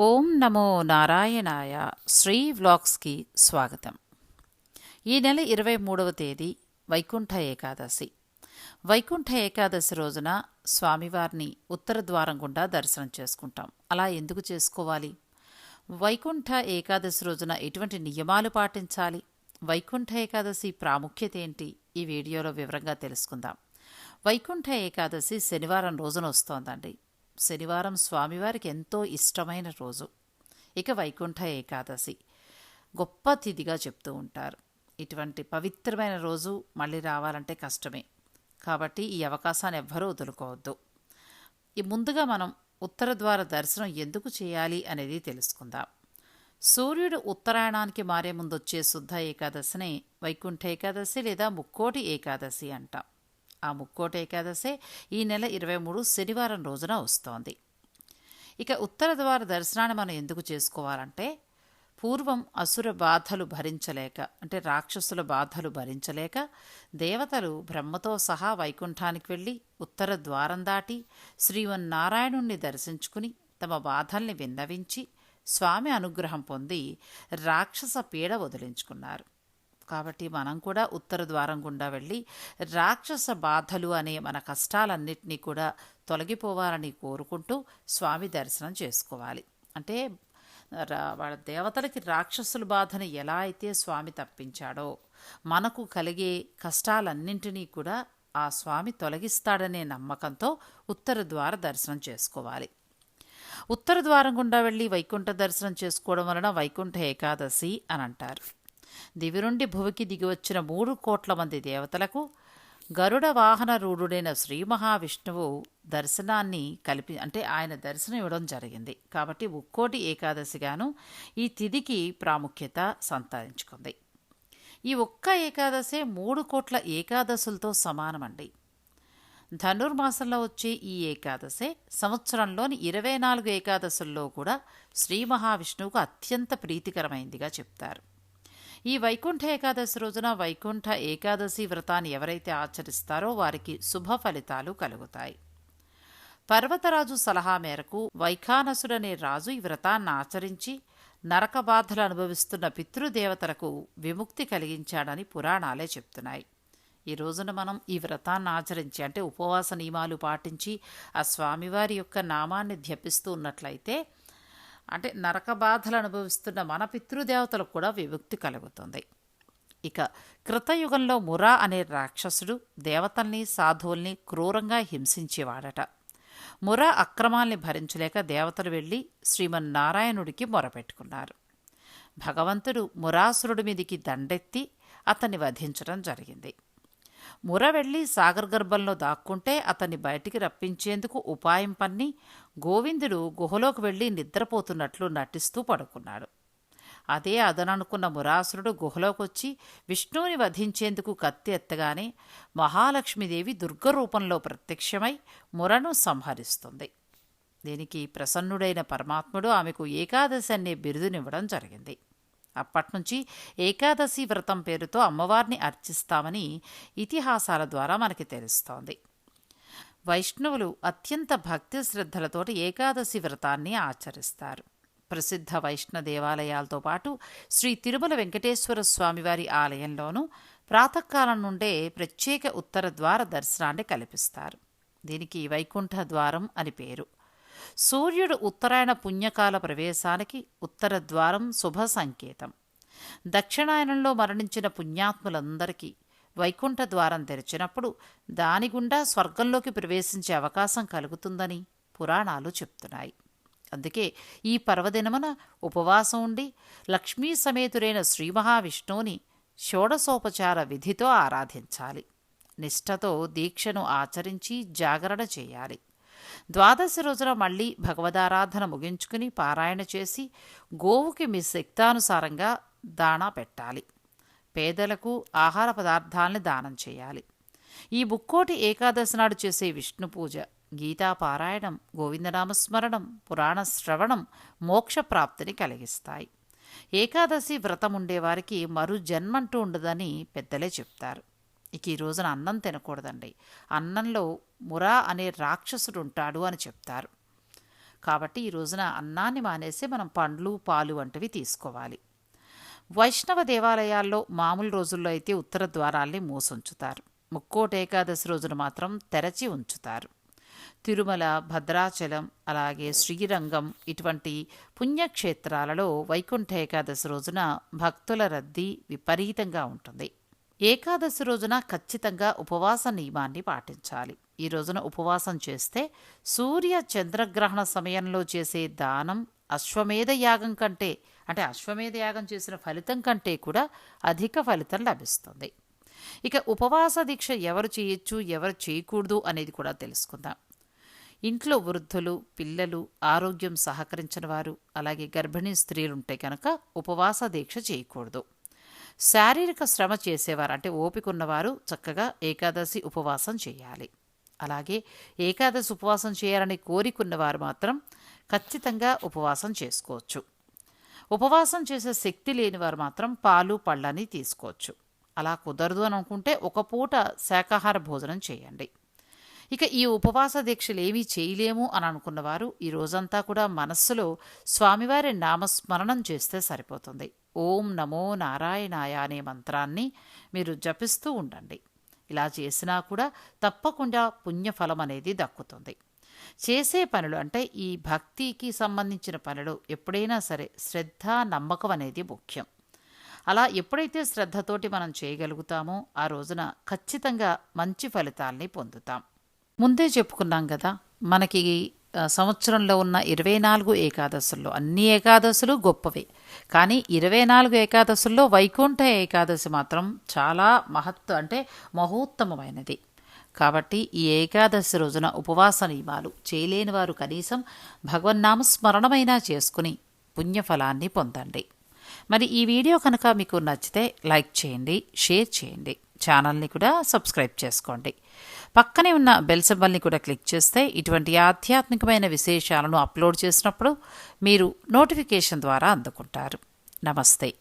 ఓం నమో నారాయణాయ శ్రీ వ్లాగ్స్కి స్వాగతం. ఈ నెల ఇరవై మూడవ తేదీ వైకుంఠ ఏకాదశి. వైకుంఠ ఏకాదశి రోజున స్వామివారిని ఉత్తర ద్వారం గుండా దర్శనం చేసుకుంటాం. అలా ఎందుకు చేసుకోవాలి? వైకుంఠ ఏకాదశి రోజున ఎటువంటి నియమాలు పాటించాలి? వైకుంఠ ఏకాదశి ప్రాముఖ్యత ఏంటి? ఈ వీడియోలో వివరంగా తెలుసుకుందాం. వైకుంఠ ఏకాదశి శనివారం రోజున వస్తోందండి. శనివారం స్వామివారికి ఎంతో ఇష్టమైన రోజు. ఇక వైకుంఠ ఏకాదశి. గొప్ప తిథిగా చెప్తూ ఉంటారు. ఇటువంటి పవిత్రమైన రోజు మళ్ళీ రావాలంటే కష్టమే. కాబట్టి ఈ అవకాశాన్ని ఎవ్వరూ వదులుకోవద్దు. ఈ ముందుగా మనం ఉత్తర ద్వార దర్శనం ఎందుకు చేయాలి అనేది తెలుసుకుందాం. సూర్యుడు ఉత్తరాయణానికి మారే ముందు వచ్చే శుద్ధ ఏకాదశిని వైకుంఠ ఏకాదశి లేదా ముక్కోటి ఏకాదశి అంటాం. ఆ ముక్కోట ఏకాదశే ఈ నెల ఇరవై మూడు శనివారం రోజున వస్తోంది. ఇక ఉత్తర ద్వార దర్శనాన్ని మనం ఎందుకు చేసుకోవాలంటే పూర్వం అసుర బాధలు భరించలేక అంటే రాక్షసుల బాధలు భరించలేక దేవతలు బ్రహ్మతో సహా వైకుంఠానికి వెళ్ళి ఉత్తర ద్వారం దాటి శ్రీవన్నారాయణుణ్ణి దర్శించుకుని తమ బాధల్ని విన్నవించి స్వామి అనుగ్రహం పొంది రాక్షస పీడ వదిలించుకున్నారు. కాబట్టి మనం కూడా ఉత్తర ద్వారం గుండా వెళ్ళి రాక్షస బాధలు అనే మన కష్టాలన్నింటినీ కూడా తొలగిపోవాలని కోరుకుంటూ స్వామి దర్శనం చేసుకోవాలి. అంటే రా- వాళ్ళ దేవతలకి రాక్షసుల బాధను ఎలా అయితే స్వామి తప్పించాడో మనకు కలిగే కష్టాలన్నింటినీ కూడా ఆ స్వామి తొలగిస్తాడనే నమ్మకంతో ఉత్తర ద్వార దర్శనం చేసుకోవాలి. ఉత్తర ద్వారం గుండా వెళ్ళి వైకుంఠ దర్శనం చేసుకోవడం వలన వైకుంఠ ఏకాదశి అని అంటారు. దివిరుండి భువికి దిగివచ్చిన మూడు కోట్ల మంది దేవతలకు గరుడ వాహన రూఢుడైన శ్రీ మహావిష్ణువు దర్శనాన్ని కలిపి అంటే ఆయన దర్శనం ఇవ్వడం జరిగింది. కాబట్టి ముక్కోటి ఏకాదశిగాను ఈ తిథికి ప్రాముఖ్యత సంతరించుకుంది. ఈ ఒక్క ఏకాదశే మూడు కోట్ల ఏకాదశులతో సమానమండి. ధనుర్మాసంలో వచ్చే ఈ ఏకాదశే సంవత్సరంలోని ఇరవై నాలుగు ఏకాదశుల్లో కూడా శ్రీ మహావిష్ణువుకు అత్యంత ప్రీతికరమైందిగా చెప్తారు. ఈ వైకుంఠ ఏకాదశి రోజున వైకుంఠ ఏకాదశి వ్రతాన్ని ఎవరైతే ఆచరిస్తారో వారికి శుభ ఫలితాలు కలుగుతాయి. పర్వతరాజు సలహా మేరకు వైఖానసుడనే రాజు ఈ వ్రతాన్ని ఆచరించి నరక బాధలు అనుభవిస్తున్న పితృదేవతలకు విముక్తి కలిగించాడని పురాణాలే చెప్తున్నాయి. ఈ రోజున మనం ఈ వ్రతాన్ని ఆచరించి అంటే ఉపవాస నియమాలు పాటించి ఆ స్వామివారి యొక్క నామాన్ని ధ్యపిస్తూ ఉన్నట్లయితే అంటే నరక బాధలు అనుభవిస్తున్న మన పితృదేవతలకు కూడా విముక్తి కలుగుతుంది. ఇక కృతయుగంలో మురా అనే రాక్షసుడు దేవతల్ని సాధువుల్ని క్రూరంగా హింసించేవాడట. మురా అక్రమాల్ని భరించలేక దేవతలు వెళ్ళి శ్రీమన్నారాయణుడికి మొరపెట్టుకున్నారు. భగవంతుడు మురాసురుడి మీదికి దండెత్తి అతన్ని వధించడం జరిగింది. ముర వెళ్ళి సాగర్ గర్భంలో దాక్కుంటే అతన్ని బయటికి రప్పించేందుకు ఉపాయం పన్ని గోవిందుడు గుహలోకి వెళ్ళి నిద్రపోతున్నట్లు నటిస్తూ పడుకున్నాడు. అదే అదననుకున్న మురాసురుడు గుహలోకొచ్చి విష్ణువుని వధించేందుకు కత్తి ఎత్తగానే మహాలక్ష్మీదేవి దుర్గరూపంలో ప్రత్యక్షమై మురను సంహరిస్తుంది. దీనికి ప్రసన్నుడైన పరమాత్ముడు ఆమెకు ఏకాదశి అనే బిరుదునివ్వడం జరిగింది. అప్పట్నుంచి ఏకాదశి వ్రతం పేరుతో అమ్మవారిని అర్చిస్తామని ఇతిహాసాల ద్వారా మనకి తెలుస్తోంది. వైష్ణవులు అత్యంత భక్తి శ్రద్ధలతోటి ఏకాదశి వ్రతాన్ని ఆచరిస్తారు. ప్రసిద్ధ వైష్ణవ దేవాలయాలతో పాటు శ్రీ తిరుమల వెంకటేశ్వర స్వామివారి ఆలయంలోనూ ప్రాతకాలం నుండే ప్రత్యేక ఉత్తర ద్వార దర్శనాన్ని కల్పిస్తారు. దీనికి వైకుంఠ ద్వారం అని పేరు. సూర్యుడు ఉత్తరాయణ పుణ్యకాల ప్రవేశానికి ఉత్తర ద్వారం శుభ సంకేతం. దక్షిణాయనంలో మరణించిన పుణ్యాత్ములందరికీ వైకుంఠ ద్వారం తెరిచినప్పుడు దాని గుండా స్వర్గంలోకి ప్రవేశించే అవకాశం కలుగుతుందని పురాణాలు చెప్తున్నాయి. అందుకే ఈ పర్వదినమున ఉపవాసం ఉండి లక్ష్మీ సమేతుడైన శ్రీ మహావిష్ణువుని షోడసోపచార విధితో ఆరాధించాలి. నిష్ఠతో దీక్షను ఆచరించి జాగరణ చేయాలి. ద్వాదశి రోజున మళ్ళీ భగవదారాధన ముగించుకుని పారాయణ చేసి గోవుకి మీ శక్తానుసారంగా దాణా పెట్టాలి. పేదలకు ఆహార పదార్థాలని దానం చేయాలి. ఈ ముక్కోటి ఏకాదశి నాడు చేసే విష్ణు పూజ గీతా పారాయణం గోవిందనామస్మరణం పురాణ శ్రవణం మోక్ష ప్రాప్తిని కలిగిస్తాయి. ఏకాదశి వ్రతం ఉండేవారికి మరు జన్మంటూ ఉండదని పెద్దలే చెప్తారు. ఇక ఈ రోజున అన్నం తినకూడదండి. అన్నంలో మురా అనే రాక్షసుడు ఉంటాడు అని చెప్తారు. కాబట్టి ఈ రోజున అన్నాన్ని మానేసి మనం పండ్లు పాలు వంటివి తీసుకోవాలి. వైష్ణవ దేవాలయాల్లో మామూలు రోజుల్లో అయితే ఉత్తర ద్వారాల్ని మూసుంచుతారు. ముక్కోటి ఏకాదశి రోజున మాత్రం తెరచి ఉంచుతారు. తిరుమల భద్రాచలం అలాగే శ్రీరంగం ఇటువంటి పుణ్యక్షేత్రాలలో వైకుంఠ ఏకాదశి రోజున భక్తుల రద్దీ విపరీతంగా ఉంటుంది. ఏకాదశి రోజున ఖచ్చితంగా ఉపవాస నియమాన్ని పాటించాలి. ఈ రోజున ఉపవాసం చేస్తే సూర్య చంద్రగ్రహణ సమయంలో చేసే దానం అశ్వమేధ యాగం కంటే అంటే అశ్వమేధ యాగం చేసిన ఫలితం కంటే కూడా అధిక ఫలితం లభిస్తుంది. ఇక ఉపవాస దీక్ష ఎవరు చేయొచ్చు ఎవరు చేయకూడదు అనేది కూడా తెలుసుకుందాం. ఇంట్లో వృద్ధులు పిల్లలు ఆరోగ్యం సహకరించిన వారు అలాగే గర్భిణీ స్త్రీలుంటే కనుక ఉపవాస దీక్ష చేయకూడదు. శారీరక శ్రమ చేసేవారు అంటే ఓపిక ఉన్నవారు చక్కగా ఏకాదశి ఉపవాసం చేయాలి. అలాగే ఏకాదశి ఉపవాసం చేయాలని కోరికున్నవారు మాత్రం ఖచ్చితంగా ఉపవాసం చేసుకోవచ్చు. ఉపవాసం చేసే శక్తి లేని వారు మాత్రం పాలు పళ్ళని తీసుకోవచ్చు. అలా కుదరదు అని అనుకుంటే ఒక పూట శాకాహార భోజనం చేయండి. ఇక ఈ ఉపవాస దీక్షలు ఏమీ చేయలేము అని అనుకున్నవారు ఈ రోజంతా కూడా మనస్సులో స్వామివారి నామస్మరణం చేస్తే సరిపోతుంది. ఓం నమో నారాయణాయ అనే మంత్రాన్ని మీరు జపిస్తూ ఉండండి. ఇలా చేసినా కూడా తప్పకుండా పుణ్యఫలం అనేది దక్కుతుంది. చేసే పనులు అంటే ఈ భక్తికి సంబంధించిన పనులు ఎప్పుడైనా సరే శ్రద్ధ నమ్మకం అనేది ముఖ్యం. అలా ఎప్పుడైతే శ్రద్ధతోటి మనం చేయగలుగుతామో ఆ రోజున ఖచ్చితంగా మంచి ఫలితాల్ని పొందుతాం. ముందే చెప్పుకున్నాం కదా మనకి సంవత్సరంలో ఉన్న ఇరవై నాలుగు ఏకాదశుల్లో అన్ని ఏకాదశులు గొప్పవే. కానీ ఇరవై నాలుగు ఏకాదశుల్లో వైకుంఠ ఏకాదశి మాత్రం చాలా మహత్వ అంటే మహోత్తమమైనది. కాబట్టి ఈ ఏకాదశి రోజున ఉపవాస నియమాలు చేయలేని వారు కనీసం భగవన్నామస్మరణమైనా చేసుకుని పుణ్యఫలాన్ని పొందండి. మరి ఈ వీడియో కనుక మీకు నచ్చితే లైక్ చేయండి షేర్ చేయండి. ఛానల్ని కూడా సబ్స్క్రైబ్ చేసుకోండి. పక్కనే ఉన్న బెల్ సింబల్ని కూడా క్లిక్ చేస్తే ఇటువంటి ఆధ్యాత్మికమైన విశేషాలను అప్లోడ్ చేసినప్పుడు మీరు నోటిఫికేషన్ ద్వారా అందుకుంటారు. నమస్తే.